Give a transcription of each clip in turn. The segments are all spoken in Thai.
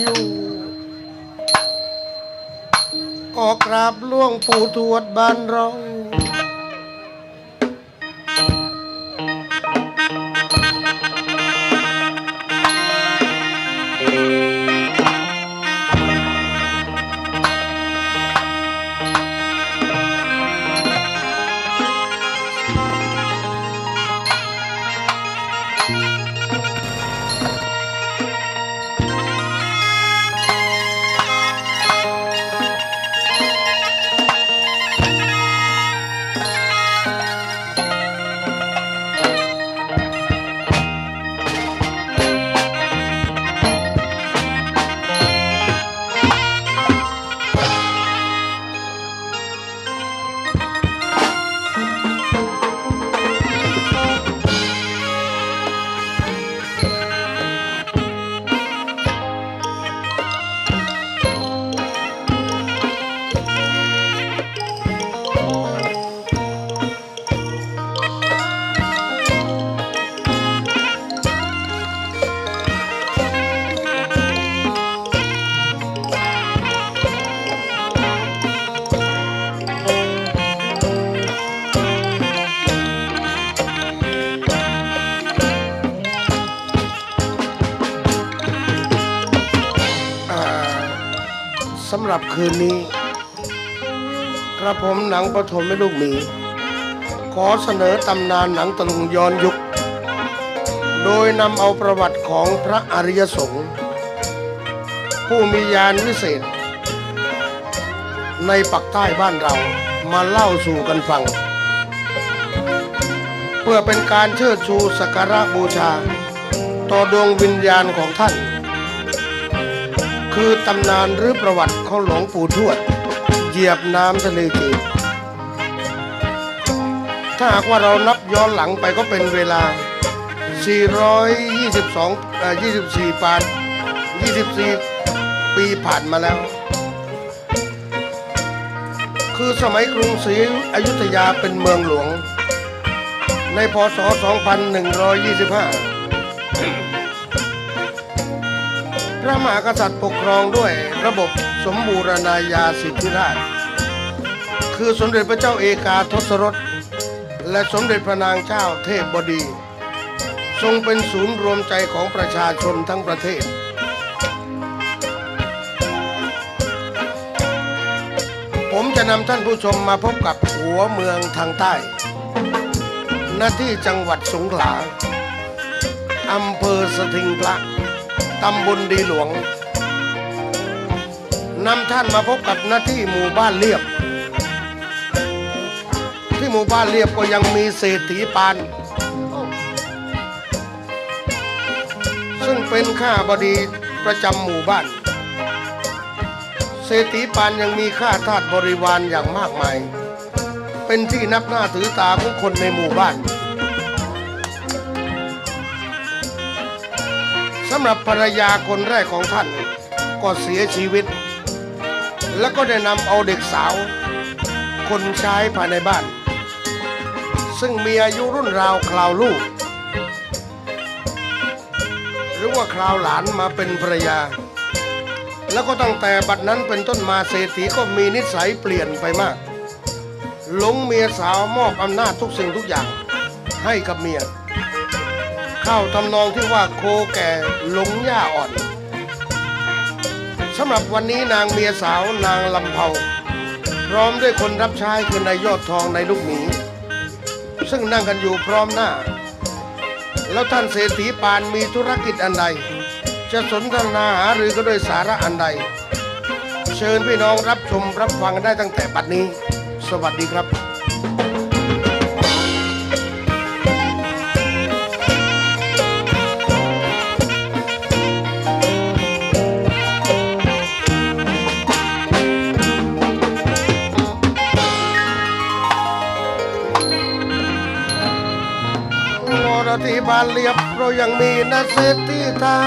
อยู่ก็กราบล่วงปู่ทวดบ้านเราอ่ คืนนี้ กระผมหนังปฐมไม่ลูกหมี ขอเสนอตำนานหนังตะลุงย้อนยุค โดยนำเอาประวัติของพระอริยสงฆ์ผู้มีญาณวิเศษ ในปักใต้บ้านเรามาเล่าสู่กันฟัง เพื่อเป็นการเชิดชูสักการะบูชา ต่อดวงวิญญาณของท่าน คือตำนานหรือประวัติของหลวงปู่ทวด เหยียบน้ำทะเลจีนถ้าหากว่าเรานับย้อนหลังไปก็เป็นเวลา 422เอ่อ24ปาน24 ปีผ่านมาแล้ว คือสมัยกรุงศรีอยุธยาเป็นเมืองหลวง ในพศ 2125 พระมหากษัตริย์ปกครองด้วยระบบสมบูรณาญาสิทธิราช คือสมเด็จพระเจ้าเอกาทศรส และสมเด็จพระนางเจ้าเทพบดี ทรงเป็นศูนย์รวมใจของประชาชนทั้งประเทศผมจะนำท่านผู้ชมมาพบกับหัวเมืองทางใต้ หน้าที่จังหวัดสงขลา อำเภอสถิงพระ ตำบลดีหลวงนำท่านมาพบกับหน้าที่หมู่บ้านเรียบ ที่หมู่บ้านเรียบก็ยังมีเศรษฐีปาน ซึ่งเป็นข้าบดีประจำหมู่บ้าน เศรษฐีปานยังมีข้าทาสบริวารอย่างมากมาย เป็นที่นับหน้าถือตาของคนในหมู่บ้าน สำหรับภรรยาคนแรกของท่าน ก็เสียชีวิต แล้วก็ได้นำเอาเด็กสาว คนใช้ภายในบ้าน ซึ่งมีอายุรุ่นราวคราวลูก หรือว่าคราวหลานมาเป็นภรรยา แล้วก็ตั้งแต่บัดนั้นเป็นต้นมาเศรษฐีก็มีนิสัยเปลี่ยนไปมากหลงเมียสาวมอบอำนาจทุกสิ่งทุกอย่างให้กับเมีย เข้าทำนองที่ว่าโคแก่หลงหญ้าอ่อนสำหรับวันนี้นางเมียสาวนางลำเภาพร้อมด้วยคนรับใช้คือนายยอดทองในลูกหมีซึ่งนั่งกันอยู่พร้อมหน้า แล้วท่านเศรษฐีปานมีธุรกิจอันใด จะสนทนาหารือก็โดยสาระอันใด เชิญพี่น้องรับชมรับฟังได้ตั้งแต่บัดนี้ สวัสดีครับ เรายังมีนาเศรษฐีเท้า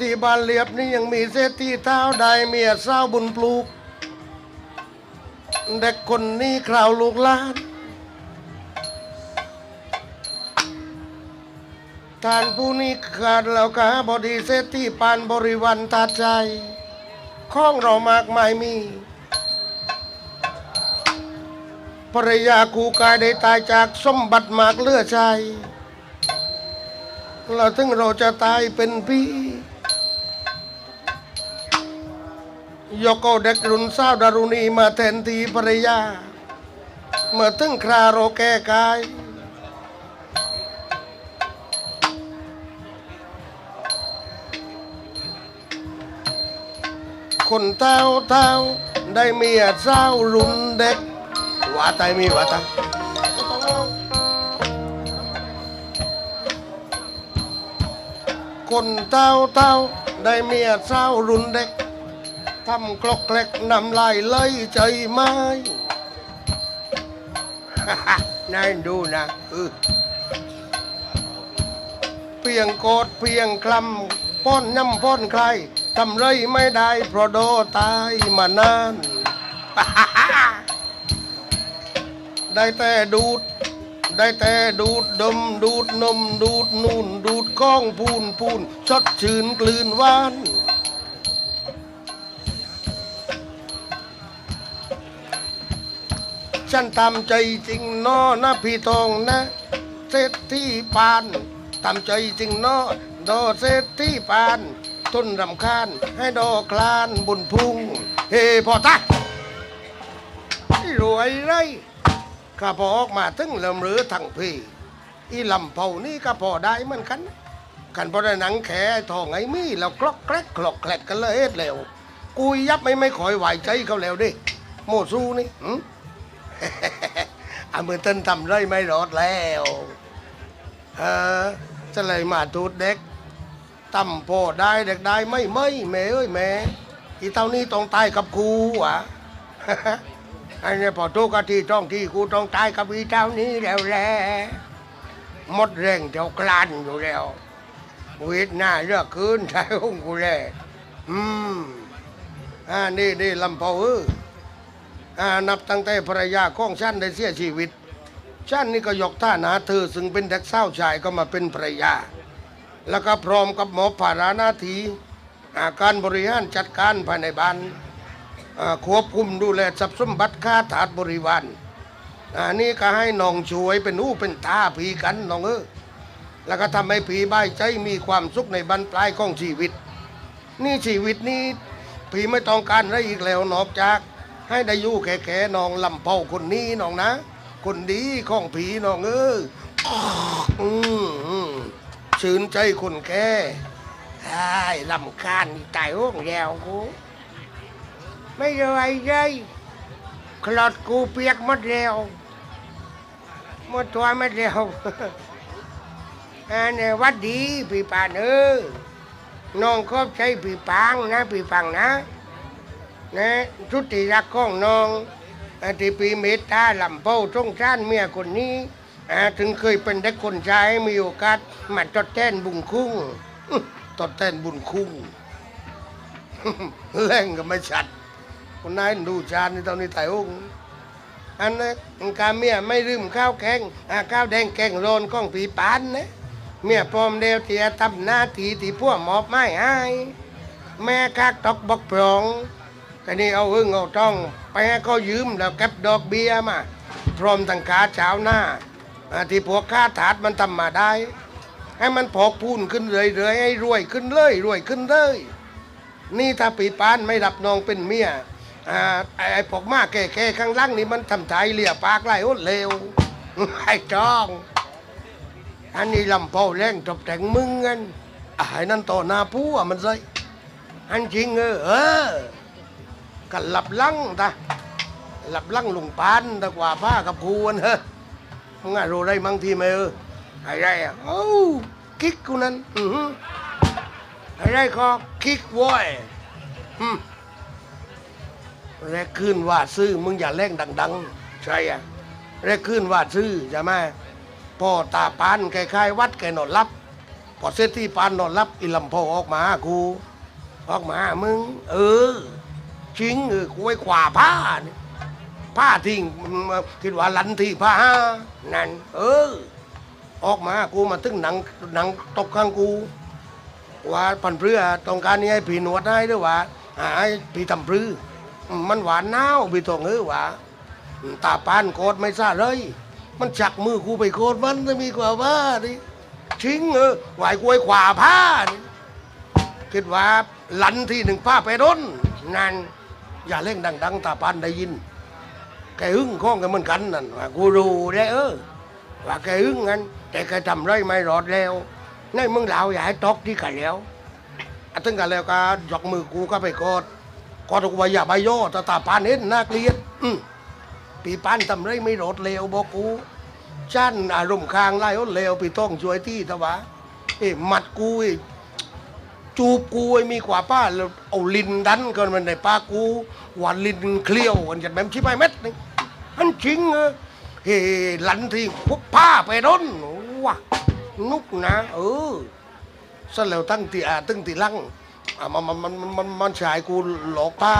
ที่บ้านเรียบนี่ยังมีเศรษฐีเท้าใดเมียเศร้าบุญปลูก เด็กคนนี้คราวลูกหลาน ท่านผู้นี้ขาดแล้วกาบอดีเศรษฐีปานบริวันตาใจข้องเรามากมายมีภรรยากูกายได้ตายจากสมบัติมากเลือใจเราถึงเราจะตายเป็นพี่ ยกเอาเด็กรุ่นสาวดารุณีมาแทนทีภรรยา เมื่อถึงคราเราแก้กาย คนเท่าเท่าได้เมียสาวรุ่นเด็กว่าตายมีว่าตายคนเท่าเท่าได้เมียสาวรุ่นเด็ก ทำคลอกแคลกนำลายเลยใจไม้นายดูนะเออเพียงโกดเพียงคลำป้อนน้ำป้อนใครทำไรไม่ได้เพราะโดตายมานานได้แต่ดูด ได้แต่ดูดดมดูดนมดูดนูนดูดข้องพูนพูนชดชื่นกลืนหวาน ฉันทำใจจริงนอนะพี่ทองนะเศรษฐีปานทำใจจริงนอดอเศรษฐีปานทนรำคาญให้ดอกคลานบุญพุ่งเฮพอตารวยไรข้าพอออกมาถึงเริ่มรือทั้งพี่อีลำเผานี่ก็พอได้เหมือนกันกันพอได้หนังแขไอ้ทองไอ้มี่แล้วกลอกแกลกกลอกแกลกกันเลยเอ็ดแล้ว กูยับไม่ไม่คอยไหวใจเขาแล้วดิโมซูนี่ อามือต้นทำไรไม่รอดแล้วเออจะเลยมาตูดเด็กตำพได้เด็กได้ไม่ไม่แม่เอ้ยแม่อีเท่านี้ต้องตายกับกูวะไอ้เนี่ยพอทุกที่ต้องที่กูต้องตายกับอีเท่านี้แล้วแหละหมดแรงเจ้ากลานอยู่แล้ววิทย์หน้าเลือกคืนใช้ของกูเลยอืมอ่านี่นี่ลำเพาเออ อ่านับตั้งแต่ภรรยาของฉันได้เสียชีวิตฉันนี่ก็ยกท่านาเธอซึ่งเป็นเด็กเศร้าชายก็มาเป็นภรรยา แล้วก็พร้อมกับหมอภาราหน้าทีอาการบริหารจัดการภายในบ้านควบคุมดูแลทรัพย์สมบัติค่าถาดบริวารอ่านี่ก็ให้น้องช่วยเป็นหูเป็นตาผีกันน้องเออแล้วก็ทำให้ผีบายใจมีความสุขในบรรปลายของชีวิต นี่ชีวิตนี้ผีไม่ต้องการอะไรอีกแล้วนอกจาก ให้ได้อยู่แก่ๆน้องลำเผาคนนี้น้องนะ คนดีของผีน้องเอออืมอืมชื่นใจคนแก่ไอ้ายลำคาญนี่ตายห้องแยวกูไม่รวยเลยคลอดกูเปียกหมดแล้วหมดตัวหมดแล้วอันนี้วัดดีพี่ปานเออน้องขอบใจพี่ปังนะพี่ปังนะ นะทุติรักของน้องอที่ปีเมตตาลำเป้าสงสารเมียคนนี้ถึงเคยเป็นเด็กคนชายมีโอกาสมาทดแทนบุญคุ้งอื้อทดแทนบุญคุ้งแรงก็ไม่ชัดคนนายดูชาญนี่ตอนนี้ไต่องอันนั้นการเมียไม่ลืมข้าวแกงข้าวแดงแกงโรนของผีปานนะเมียปลอมเดียวเตียทำหน้าทีที่พวกหมอบไม่ให้แม่คักตอกบกปรอง แต่นี่เอาเอิงเอาต้องไปให้เขายืมแล้วเก็บดอกเบี้ยมา พร้อมตั้งขาเช้าหน้าที่พวกค่าถาดมันทำมาได้ ให้มันพอกพูนขึ้นเรื่อยๆให้รวยขึ้นเลย รวยขึ้นเลย นี่ถ้าปีปานไม่รับน้องเป็นเมียไอ้พวกมาแก่ๆข้างล่างนี่มันทำไทยเลี่ยปากไล่อดเลวไอ้จ้อง อันนี้ลำเผาแรงจบแต่งมึงกันอ่าไอ้นั่นต่อหน้าผู้อะมันเลยอันจริงเออ กันหลับลังตาหลับลังลุงปานตะกว่าผ้ากับครูอันเฮ้มึงอะรู้ได้มั้งทีไหมเออไอ้ไรอะโอ้คิกกูนั้นอือไอ้ไรก็คิกว้ยอืมแรกขึ้นว่าซื้อมึงอย่าเล่งดัง ๆ ใช่อะแรกขึ้นว่าซื้อใช่ไหมพ่อตาปานคล้ายๆวัดแกนอนรับพอเสร็จที่ปานนอนรับอีลำโพอออกมากูออกมามึง เออ ชิงเออกูไว้ขวาผ้านี่ผ้าทิ้งคิดว่าลันที่ผ้านั่น เออ ออกมากูมาตึ้งหนังหนังตกข้างกูว่าพันเพื่อต้องการนี้ให้ผีหนวดได้หรือว่าอ่าให้ผีทำพรืออืมมันหวานน้าวพี่ตองเออว่าตาปานโกดไม่ซาเลย มันจักมือกูไปโกดมันจะมีกว่าว่าดิชิงเออไหวกล้วยขวาผ้านี่คิดว่าหลันที่หนึ่งผ้าไปร้นนั่น อย่าเล่งดังๆตาปานได้ยินแกหึ้งข้องกันเหมือนกันนั่นว่ากูรู้ได้เออว่าแกหึ้งงั้น แต่แกทำไรไม่รอดแล้วในมึงเหล่าอย่าให้ตกที่กันแล้วถึงกันแล้วก็ยกมือกูก็ไปกอดกอดกูว่าอย่าไปย่อตาตาปานเห็นน่าเกลียดอืมปีปานทำไรไม่รอดแล้วบอกกูชั้นอารมณ์ค้างไล่อ้นแล้วไปต้องช่วยที่ตะวะเอ้มัดกูไอ้ จูบกูไอ้มีกว่าป้าแล้วเอาลินดันกันมันในป้ากูหวานลินเคลี้ยวกันจัดแบบชิบไปเม็ดนึงอันจริงเออเฮ้หลันที่พวกผ้าไปร้นว้านุกนะ เออสแล้วตั้งตีอาตั้งตีลังอะมันมันมันมันมันชายกูหลอกป้า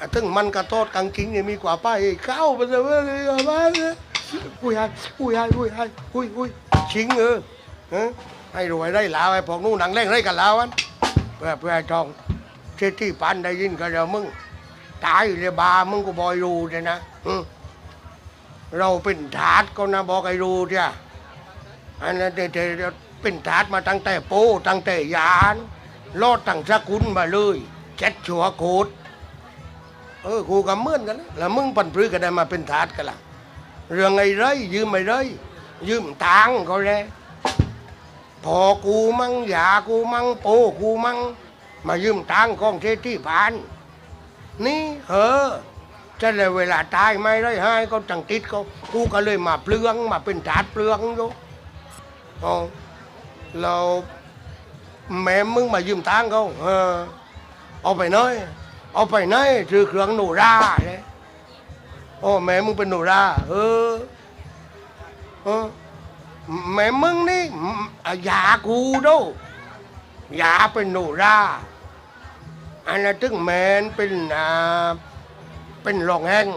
อะตึงมันกระโตดกังกิ้งเนี่ยมีกว่าป้าเอ้เข้าไปเลยว้ยเอามาเลยอุ้ยไอ้อุ้ยไอ้อุ้ยไอ้อุ้ยอุ้ยชิงเออเออให้รวยได้ลาวไอ้พวกนู้นหนังเล่งได้กันลาวอัน เพื่อเพื่อทองเช็ดที่ปันได้ยินกันแล้วมึง ตายเลยบามึงก็บอยรูเลยนะเราเป็นทาสก็นะบอกไอ้รู้เถอะอันนั้นเดี๋ยวเป็นทาสมาตั้งแต่โป้ตั้งแต่ยานลอดตั้งสกุลมาเลยเจ็ดชัวโคตรเออกูกับเมื่อนกันนะแล้วมึงปันปรื้กันได้มาเป็นทาสกันละเรื่องไอ้ไรยืมไอ้ไรยืมตังก็แล้ว พอกูมั่งหยากูมั่งโปกูมั่งมายืมตังค์ของเทที่พาน นี่เออจะเลยเวลาตายไม่ได้ให้ก็จังติดก็กูก็เลยมาเปลืองมาเป็นถาดเปลืองอยู่อ๋อเราแม่มึงมายืมตังค์เขาเออเอาไปน้อยเอาไปน้อยถือเครื่องหนูราเลยโอ้แม่มึงเป็นหนูราเออเออ แม่มึงนี่อะยากูดูยาเป็นหนูราอันนั้นถึงแมนเป็นอ่าเป็นรองแห้ง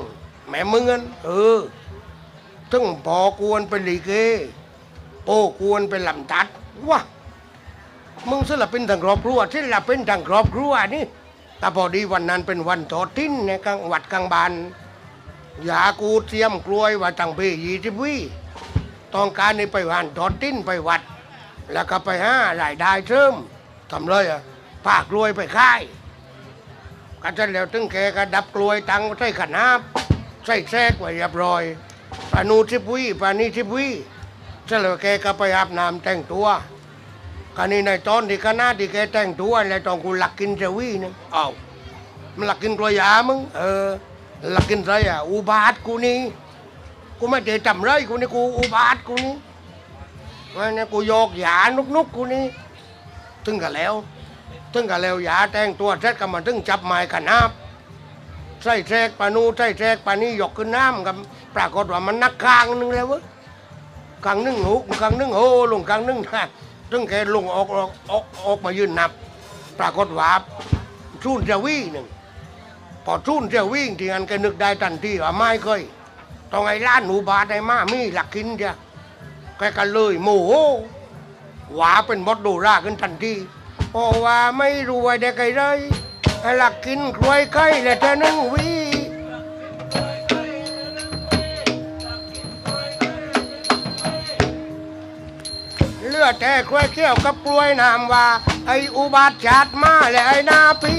แม่มึงกันเออถึงพอกวนเป็นลีเกโป้กวนเป็นลำตัดวะมึงสลับเป็นทางครอบครัวที่ละเป็นทางครอบครัวนี่แต่พอดีวันนั้นเป็นวันทอดทิ้นในกลางวัดกลางบานยากูเตรียมกล้วยว่าตังเบยี่สิบวิ ต้องการนี่ไปวันทอดทิ้นไปวัด แล้วก็ไปห้ารายได้เสริมทำเลยอะปากกลวยไปค่ายก็จะแล้วถึงแกก็ดับกลวยตังใส่ขนห้าบใส่แทรกไว้เรียบร้อยปานูทิพวีปานีทิพวีเสร็จแล้วแกก็ไปอาบน้ำแต่งตัวกันนี่ในตอนที่คณะที่แกแต่งตัวแล้วตอนกูหลักกินเจวีนึงเอามันหลักกินกลวยยามึงเออหลักกินไรอะอุบาทกูนี่ กูไม่ได้จำไรกูนี่กูอุบาทกูนี่วันนี้กูโยกหยานุกนุกๆกูนี่ถึงกันแล้วถึงกับแล้วหยาแต่งตัวเสร็จก็มาถึงจับไม้กันน้ำใส่แทรกปานูใส่แทรกปานี้ยกขึ้นน้ำกับปรากฏว่ามันนักกลางนึงแล้วเว้ยกลางนึงหุกกลางนึงโหลงกลางนึงนะถึงแกลงออกออกออกออกมายืนนับ ปรากฏว่าชุนเจวิ่งหนึ่งพอชุนเจวิ่งที่งั้นแกนึกได้ทันทีว่าไม่เคย ต้องไอ้ล้านหนูบาทไอ้มามีหลักกินเดียแกก็เลยโมโหหวาเป็นบดดูราขึ้นทันทีเพราะว่าไม่รวยได้ไกลเลยให้หลักกินกล้วยไก่และเธอนึ่งวีเลือดแต่กล้วยเขี้ยวกับกล้วยนามว่า ไอ้อุบาทจัดมาและไอ้นาปี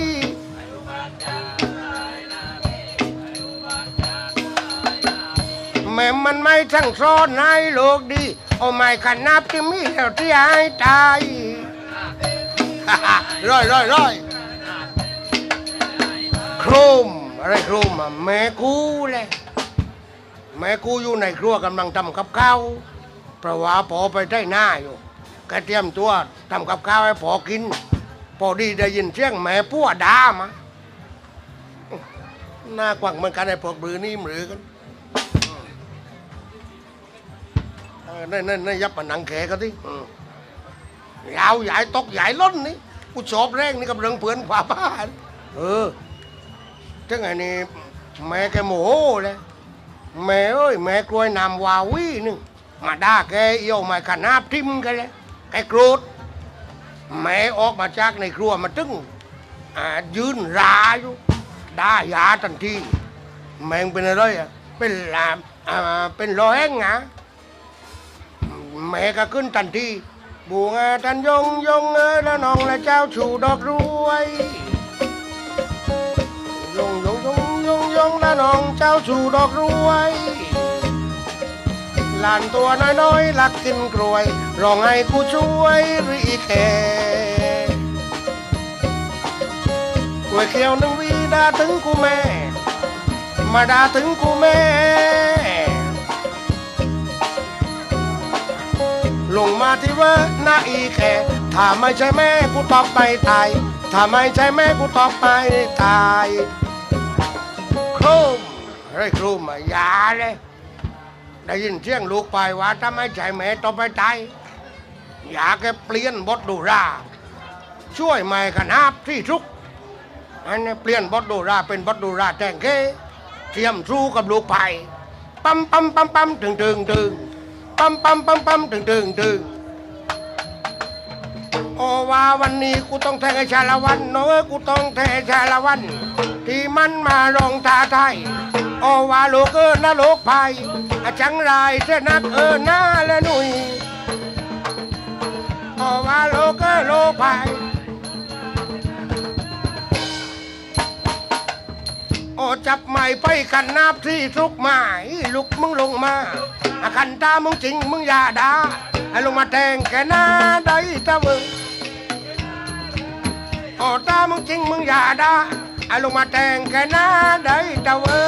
แม่มันไม่ทั้งซ้อนให้โลกดีเอาไม่ขนับที่มีแล้วที่ให้ตายร้อยร้อยร้อยโครมอะไรโครมอะแม่กูเลยแม่กูอยู่ในครัวกำลังทำกับข้าวเพราะว่าพอไปได้หน้าอยู่ก็เตรียมตัวทำกับข้าวให้พอกิน พอดีได้ยินเสียงแม่พัวด่ามาหน้ากว้างเหมือนกันไอ้พวกบือนี่มือกัน นั่นนั่นนั่นยับมาหนังแขก็ที่ยาวใหญ่ตกใหญ่ล้นนี่กูชอบแรงนี่กับเรื่องเพื่อนขวาบ้านเออจังไงนี่แม่แกโมโหเลยแม่เอ้ยแม่กล้วยนำวาวีนึงมาด่าแกเอี่ยวมาขนาบทิมกันเลยแกโกรธแม่ออกมาจากในครัวมาตึ้งยืนราอยู่ด่ายาทันทีแมงเป็นอะไรอะเป็นลามเป็นรอยแห้งหง แม่ก็ขึ้นทันทีบูงาทันยงยงเอ้ยแล้วน้องและเจ้าชูดอกรวยยงยงยงยงยงแล้วน้องเจ้าชูดอกรวยหลานตัวน้อยๆลักกินกลวยร้องให้กูช่วยรีแคกล้วยเขียวนึงวีดาถึงกูแม่ มาดาถึงกูแม่ ลงมาที่ว่าหน้าอีแค่ถ้าไม่ใช่แม่กูตอบไปตาย ถ้าไม่ใช่แม่กูตอบไปตายโครมเฮ้ยครูมอะอย่าเลย ได้ยินเสียงลูกไปว่าถ้าไม่ใช่แม่ตอบไปตายอย่าแกเปลี่ยนบทดูราช่วยไม่ขนาบที่ทุกอันนี้เปลี่ยนบทดูราเป็นบทดูราแต่งเคเทียมสู้กับลูกไปปั๊มปั๊มปั๊มปั๊มถึงถึงถึง ปั๊มปั๊มปั๊มปั๊มตึงตึงตึงโอวาวันนี้กูต้องแทงไอ้ชาละวันเนอะกูต้องแทงไอ้ชาละวัน ที่มันมาลงท่าไทยโอวาโลกเออนะโลกภัยอาจังไรเสนักเออหน้าและหนุ่ยโอวาโลกเออโลกภัย โอ้จับไม้ไปกันนับที่ทุกไม้ลุกมึงลงมาอาคันตามึงจริงมึงอย่าด่าให้ลงมาแทงแกหน้าได้ตะมึงโอ้ตามึงจริงมึงอย่าด่าให้ลงมาแทงแกหน้าได้ตะเวอ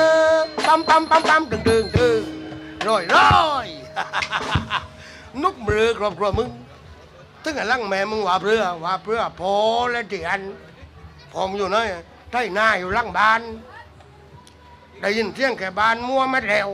ปั๊มปั๊มปั๊มปั๊มดึงดึงดึงร้อยร้อยนุกมือครอบครัวมึงตึงไอ้ลังแม่มึงว่าเพื่อว่าเพื่อพอและที่อันผมอยู่น้อยไทยหน้าอยู่ลังบ้าน ได้ยินเสียงแกบานมัวมาแล้ว